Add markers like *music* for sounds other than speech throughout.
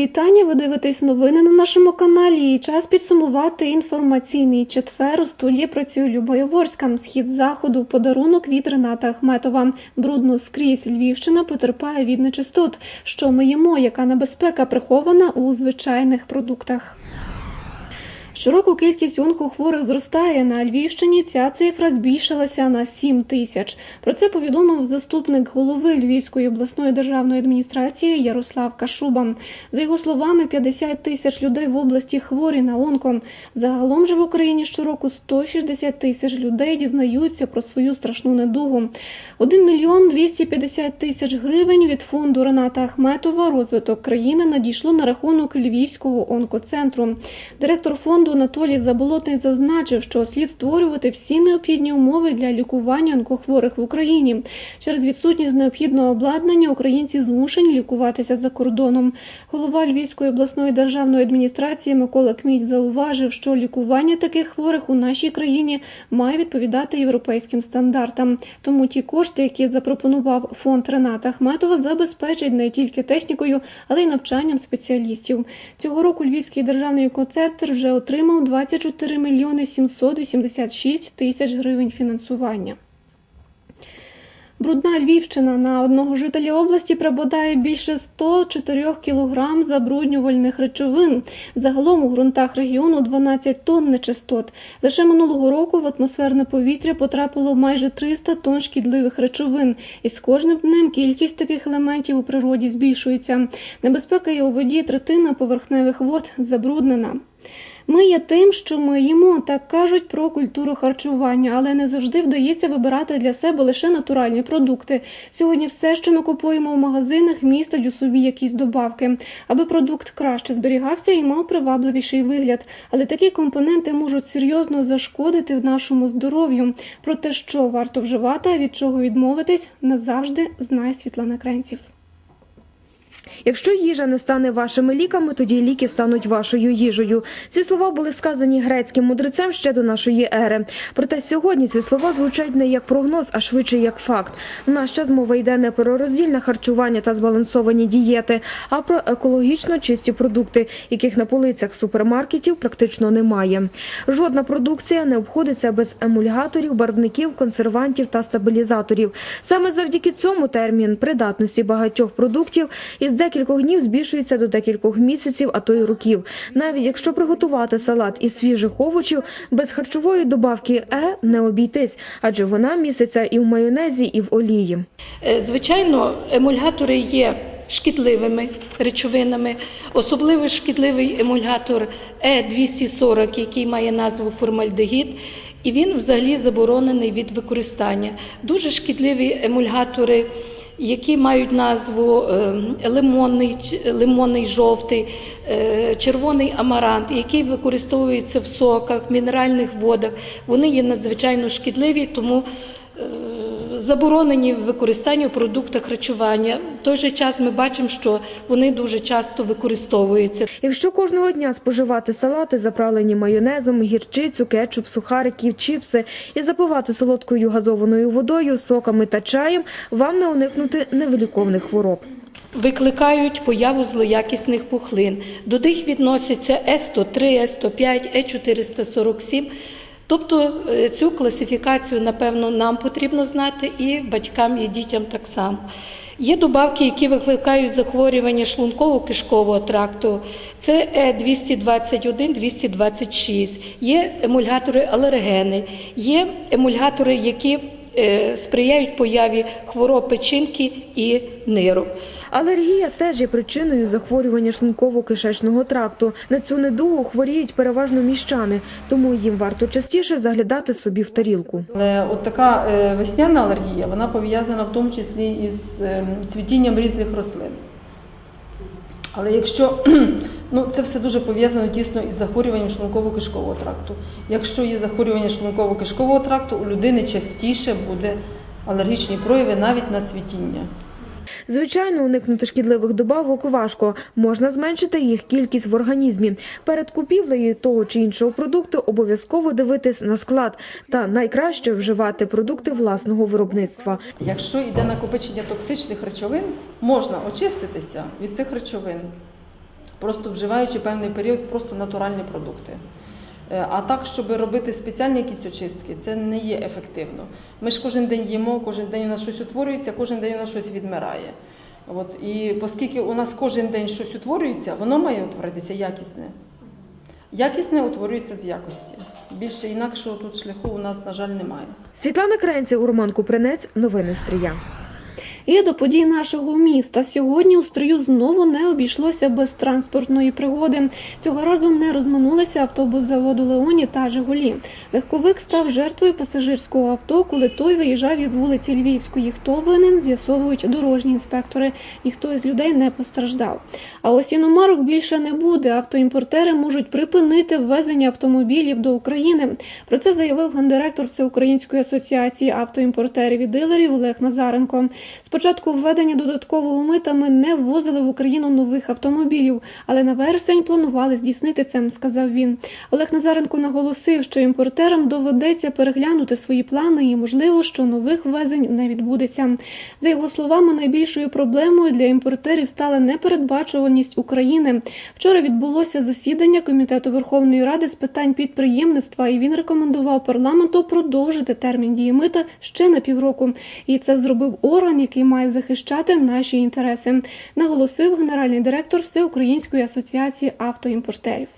вітання! Ви дивитесь новини на нашому каналі. І час підсумувати інформаційний четвер. У студії працює Люба Яворська. Схід заходу подарунок від Рената Ахметова. Брудно скрізь Львівщина потерпає від нечистот. Що ми їмо? Яка небезпека прихована у звичайних продуктах? Щороку кількість онкохворих зростає. На Львівщині ця цифра збільшилася на 7 тисяч. Про це повідомив заступник голови Львівської обласної державної адміністрації Ярослав Кашуба. За його словами, 50 тисяч людей в області хворі на онко. Загалом же в Україні щороку 160 тисяч людей дізнаються про свою страшну недугу. 1 мільйон 250 тисяч гривень від фонду Рената Ахметова розвиток країни надійшло на рахунок Львівського онкоцентру. Директор фонду Анатолій Заболотний зазначив, що слід створювати всі необхідні умови для лікування онкохворих в Україні. Через відсутність необхідного обладнання українці змушені лікуватися за кордоном. Голова Львівської обласної державної адміністрації Микола Кміть зауважив, що лікування таких хворих у нашій країні має відповідати європейським стандартам. Тому ті кошти, які запропонував фонд Рената Ахметова, забезпечать не тільки технікою, але й навчанням спеціалістів. Цього року Львівський державний концертр вже отримав 24 мільйони 786 тисяч гривень фінансування. Брудна Львівщина на одного жителя області припадає більше 104 кілограм забруднювальних речовин. Загалом у ґрунтах регіону 12 тонн нечистот. Лише минулого року в атмосферне повітря потрапило майже 300 тонн шкідливих речовин. І з кожним днем кількість таких елементів у природі збільшується. Небезпека є у воді третина поверхневих вод забруднена. Ми є тим, що ми їмо, так кажуть про культуру харчування, але не завжди вдається вибирати для себе лише натуральні продукти. Сьогодні все, що ми купуємо в магазинах, містить у собі якісь добавки, аби продукт краще зберігався і мав привабливіший вигляд. Але такі компоненти можуть серйозно зашкодити нашому здоров'ю. Про те, що варто вживати, від чого відмовитись, назавжди знає Світлана Кренців. Якщо їжа не стане вашими ліками, тоді ліки стануть вашою їжею. Ці слова були сказані грецьким мудрецем ще до нашої ери. Проте сьогодні ці слова звучать не як прогноз, а швидше як факт. В наш час мова йде не про роздільне харчування та збалансовані дієти, а про екологічно чисті продукти, яких на полицях супермаркетів практично немає. Жодна продукція не обходиться без емульгаторів, барвників, консервантів та стабілізаторів. Саме завдяки цьому термін придатності багатьох продуктів із декількох днів збільшується до декількох місяців, а то й років. Навіть якщо приготувати салат із свіжих овочів, без харчової добавки Е не обійтись, адже вона міститься і в майонезі, і в олії. Е, Звичайно, емульгатори є шкідливими речовинами. Особливо шкідливий емульгатор Е240, який має назву формальдегід. І він взагалі заборонений від використання. Дуже шкідливі емульгатори, які мають назву е, лимонний, лимонний жовтий, е, червоний амарант, який використовується в соках, мінеральних водах. Вони є надзвичайно шкідливі, тому заборонені в використанні у продуктах харчування. В той же час ми бачимо, що вони дуже часто використовуються. Якщо кожного дня споживати салати, заправлені майонезом, гірчицю, кетчуп, сухариків, чіпси і запивати солодкою газованою водою, соками та чаєм, вам не уникнути невиліковних хвороб. Викликають появу злоякісних пухлин. До них відносяться С103, С105, Е447. Тобто е, цю класифікацію, напевно, нам потрібно знати і батькам, і дітям так само. Є добавки, які викликають захворювання шлунково-кишкового тракту. Це Е221, 226. Є емульгатори алергени, є емульгатори, які е, сприяють появі хвороб печінки і нирок. Алергія теж є причиною захворювання шлунково-кишечного тракту. На цю недугу хворіють переважно міщани, тому їм варто частіше заглядати собі в тарілку. Але от така е, весняна алергія, вона пов'язана в тому числі із е, цвітінням різних рослин. Але якщо *clears throat* ну, це все дуже пов'язано дійсно із захворюванням шлунково-кишкового тракту. Якщо є захворювання шлунково-кишкового тракту, у людини частіше буде алергічні прояви навіть на цвітіння. Звичайно, уникнути шкідливих добавок важко. Можна зменшити їх кількість в організмі. Перед купівлею того чи іншого продукту обов'язково дивитись на склад. Та найкраще вживати продукти власного виробництва. Якщо йде накопичення токсичних речовин, можна очиститися від цих речовин. просто вживаючи певний період просто натуральні продукти. Е, А так, щоб робити спеціальні якісь очистки, це не є ефективно. Ми ж кожен день їмо, кожен день у нас щось утворюється, кожен день у нас щось відмирає. От, і оскільки у нас кожен день щось утворюється, воно має утворитися якісне. Якісне утворюється з якості. Більше інакшого тут шляху у нас, на жаль, немає. Світлана Кренця, Роман Купринець. Новини Стрия. І до подій нашого міста сьогодні у стрию знову не обійшлося без транспортної пригоди. Цього разу не розминулися автобус заводу Леоні та Жигулі. Легковик став жертвою пасажирського авто, коли той виїжджав із вулиці Львівської. Хто винен, з'ясовують дорожні інспектори. Ніхто із людей не постраждав. А ось іномарок більше не буде. Автоімпортери можуть припинити ввезення автомобілів до України. Про це заявив гендиректор Всеукраїнської асоціації автоімпортерів і дилерів Олег Назаренко. Спочатку введення додаткового мита ми не ввозили в Україну нових автомобілів, але на вересень планували здійснити це, сказав він. Олег Назаренко наголосив, що імпортерам доведеться переглянути свої плани і, можливо, що нових ввезень не відбудеться. За його словами, найбільшою проблемою для імпортерів стала непередбачуваність України. Вчора відбулося засідання комітету Верховної Ради з питань підприємництва, і він рекомендував парламенту продовжити термін дії мита ще на півроку. І це зробив орган, який має захищати наші інтереси, наголосив генеральний директор Всеукраїнської асоціації автоімпортерів.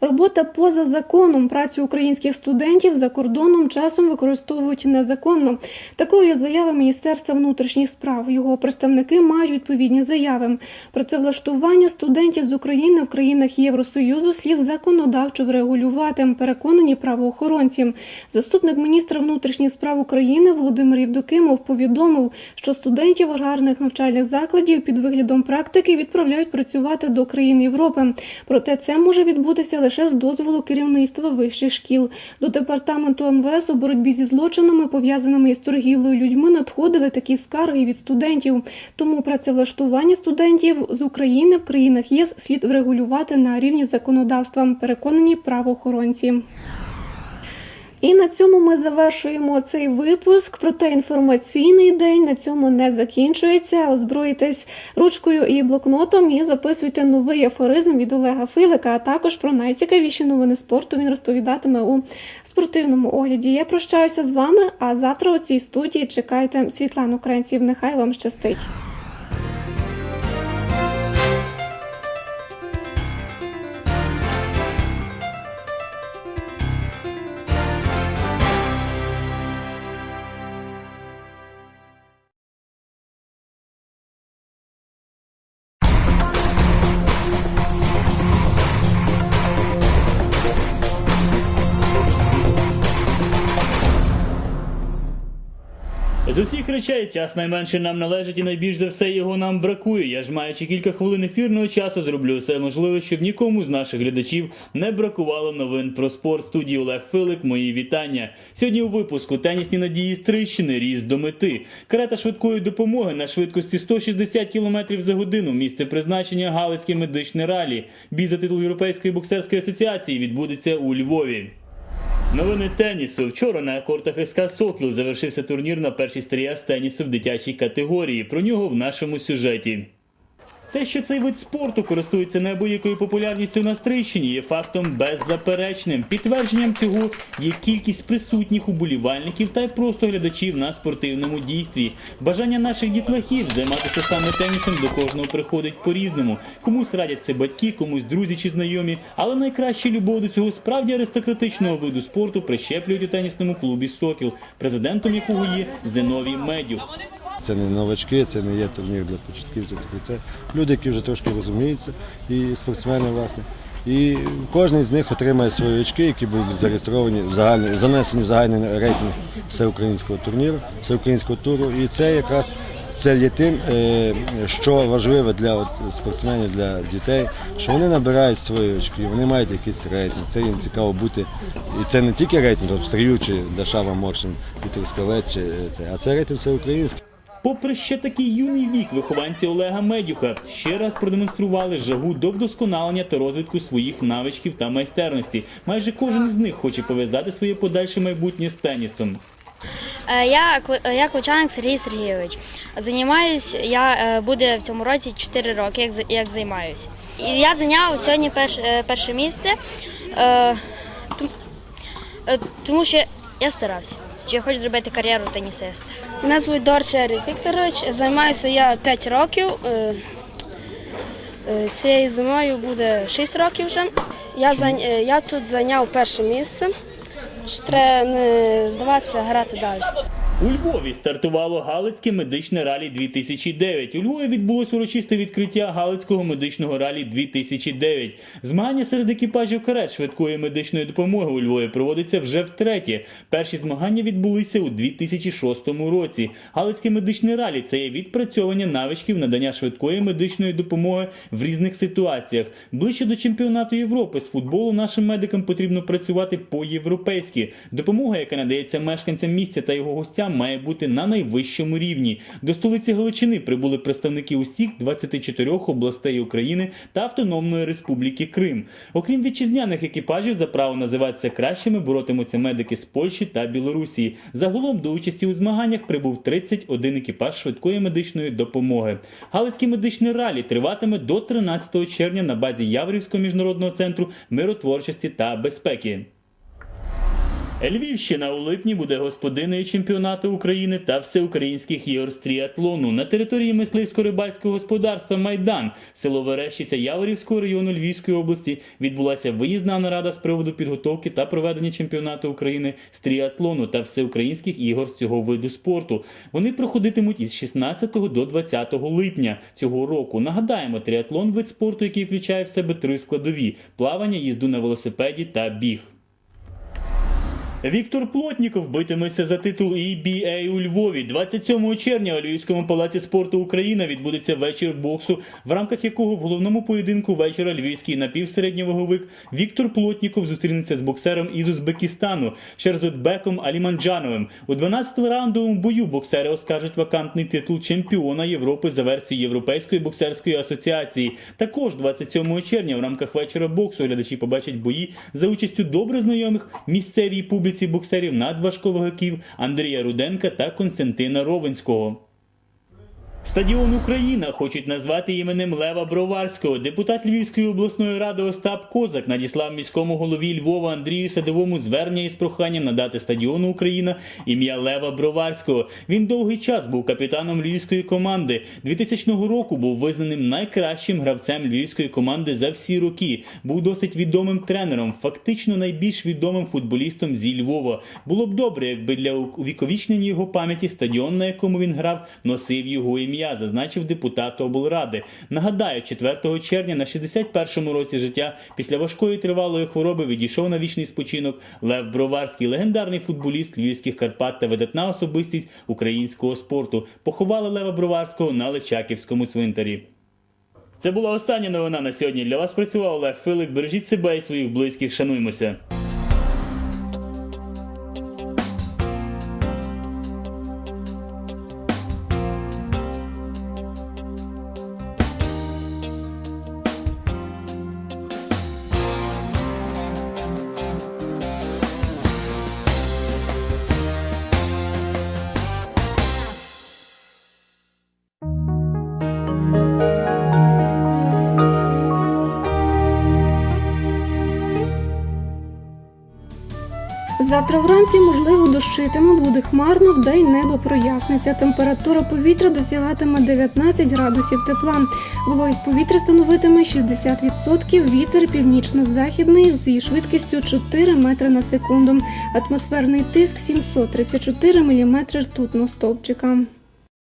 Робота поза законом працю українських студентів за кордоном часом використовують незаконно. Такою є заява Міністерства внутрішніх справ. Його представники мають відповідні заяви. Працевлаштування студентів з України в країнах Євросоюзу слід законодавчо врегулювати. Переконані правоохоронці. Заступник міністра внутрішніх справ України Володимир Євдокимов повідомив, що студентів аграрних навчальних закладів під виглядом практики відправляють працювати до країн Європи. Проте це може відбутися лише з дозволу керівництва вищих шкіл. До департаменту МВС у боротьбі зі злочинами, пов'язаними із торгівлею людьми, надходили такі скарги від студентів. Тому працевлаштування студентів з України в країнах ЄС слід врегулювати на рівні законодавства. Переконані правоохоронці. І на цьому ми завершуємо цей випуск. Проте інформаційний день на цьому не закінчується. Озброїтесь ручкою і блокнотом і записуйте новий афоризм від Олега Филика. А також про найцікавіші новини спорту він розповідатиме у спортивному огляді. Я прощаюся з вами. А завтра у цій студії чекайте Світлану Кренців. Нехай вам щастить. З усіх речей час найменше нам належить і найбільш за все його нам бракує. Я ж маючи кілька хвилин ефірного часу, зроблю все можливе, щоб нікому з наших глядачів не бракувало новин про спорт. Студії Олег Филик. Мої вітання. Сьогодні у випуску тенісні надії з Трищини, ріст до мети. Карета швидкої допомоги на швидкості 160 км за годину. Місце призначення Галицьке медичне ралі. Бій за титул Європейської боксерської асоціації відбудеться у Львові. Новини тенісу. Вчора на кортах СК Сокіл завершився турнір на першій стрія з тенісу в дитячій категорії. Про нього в нашому сюжеті. Те, що цей вид спорту користується неабиякою популярністю на Стрийщині, є фактом беззаперечним. Підтвердженням цього є кількість присутніх уболівальників та й просто глядачів на спортивному дійстві. Бажання наших дітлахів займатися саме тенісом до кожного приходить по-різному. Комусь радять це батьки, комусь друзі чи знайомі. Але найкраща любов до цього справді аристократичного виду спорту прищеплюють у тенісному клубі Сокіл, президентом якого є Зиновій Медюх. Це не новачки, це не є турнір для початківців. Це люди, які вже трошки розуміються, і спортсмени, власне. І кожен з них отримає свої очки, які будуть зареєстровані в загальний, занесені в загальний рейтинг всеукраїнського турніру, всеукраїнського туру. І це якраз це є тим, е, що важливо для от, спортсменів, для дітей, що вони набирають свої очки, вони мають якийсь рейтинг. Це їм цікаво бути. І це не тільки рейтинг, от Стрію чи Дашава Моршин, Вітер Скалець, а це рейтинг всеукраїнський. Попри ще такий юний вік, вихованці Олега Медюха ще раз продемонстрували жагу до вдосконалення та розвитку своїх навичків та майстерності. Майже кожен із них хоче пов'язати своє подальше майбутнє з тенісом. Е, Я, Кли- я Кличаник Сергій Сергійович. Займаюсь я е, буде в цьому році 4 роки, як, як займаюсь. Я зайняв сьогодні перш, е, перше місце, е, том- е, тому що я старався. Чи хочу зробити кар'єру тенісиста. Мене звуть Дорча Ерік Вікторович. Займаюся я 5 років. Е, е, Цією зимою буде 6 років вже. Я, е, я тут зайняв перше місце. Ще Треба не здаватися, грати далі. У Львові стартувало Галицьке медичне ралі 2009. У Львові відбулось урочисте відкриття Галицького медичного ралі 2009. Змагання серед екіпажів карет швидкої медичної допомоги у Львові проводиться вже втретє. Перші змагання відбулися у 2006 році. Галицьке медичне ралі це є відпрацьовування навичків надання швидкої медичної допомоги в різних ситуаціях. Ближче до чемпіонату Європи з футболу нашим медикам потрібно працювати по-європейськи. Допомога, яка надається мешканцям місця та його гостям, має бути на найвищому рівні. До столиці Галичини прибули представники усіх 24 областей України та Автономної Республіки Крим. Окрім вітчизняних екіпажів, за право називатися кращими боротимуться медики з Польщі та Білорусі. Загалом до участі у змаганнях прибув 31 екіпаж швидкої медичної допомоги. Галицький медичний ралі триватиме до 13 червня на базі Яврівського міжнародного центру миротворчості та безпеки. Львівщина у липні буде господиною чемпіонату України та всеукраїнських ігор з тріатлону на території мисливсько-рибальського господарства Майдан, село Верещиця Яворівського району Львівської області відбулася виїзна нарада з приводу підготовки та проведення чемпіонату України з тріатлону та всеукраїнських ігор з цього виду спорту. Вони проходитимуть із 16 до 20 липня цього року. Нагадаємо, тріатлон вид спорту, який включає в себе три складові: плавання, їзду на велосипеді та біг. Віктор Плотніков битиметься за титул EBA у Львові. 27 червня у Львівському палаці спорту Україна відбудеться вечір боксу, в рамках якого в головному поєдинку вечора львівський напівсередньоваговик Віктор Плотніков зустрінеться з боксером із Узбекистану Шерзотбеком Аліманджановим. У 12-му раундовому бою боксери оскаржать вакантний титул чемпіона Європи за версією Європейської боксерської асоціації. Також 27 червня в рамках вечора боксу глядачі побачать бої за участю добре знайомих місцевій публіці боксерів надважковагаків Андрія Руденка та Константина Ровенського. Стадіон Україна хочуть назвати іменем Лева Броварського. Депутат Львівської обласної ради Остап Козак надіслав міському голові Львова Андрію Садовому звернення із проханням надати стадіону Україна ім'я Лева Броварського. Він довгий час був капітаном львівської команди. 2000 року був визнаним найкращим гравцем львівської команди за всі роки. Був досить відомим тренером, фактично найбільш відомим футболістом зі Львова. Було б добре, якби для увіковічнення його пам'яті стадіон, на якому він грав, носив його ім'я, зазначив депутат облради. Нагадаю, 4 червня на 61-му році життя після важкої тривалої хвороби відійшов на вічний спочинок Лев Броварський, легендарний футболіст львівських Карпат та видатна особистість українського спорту. Поховали Лева Броварського на Личаківському цвинтарі. Це була остання новина на сьогодні. Для вас працював Олег Филик. Бережіть себе і своїх близьких. Шануймося. Завтра вранці, можливо, дощитиме, буде хмарно, вдень небо проясниться. Температура повітря досягатиме 19 градусів тепла. Вологість повітря становитиме 60%, вітер північно-західний зі швидкістю 4 метри на секунду. Атмосферний тиск 734 мм ртутного стовпчика.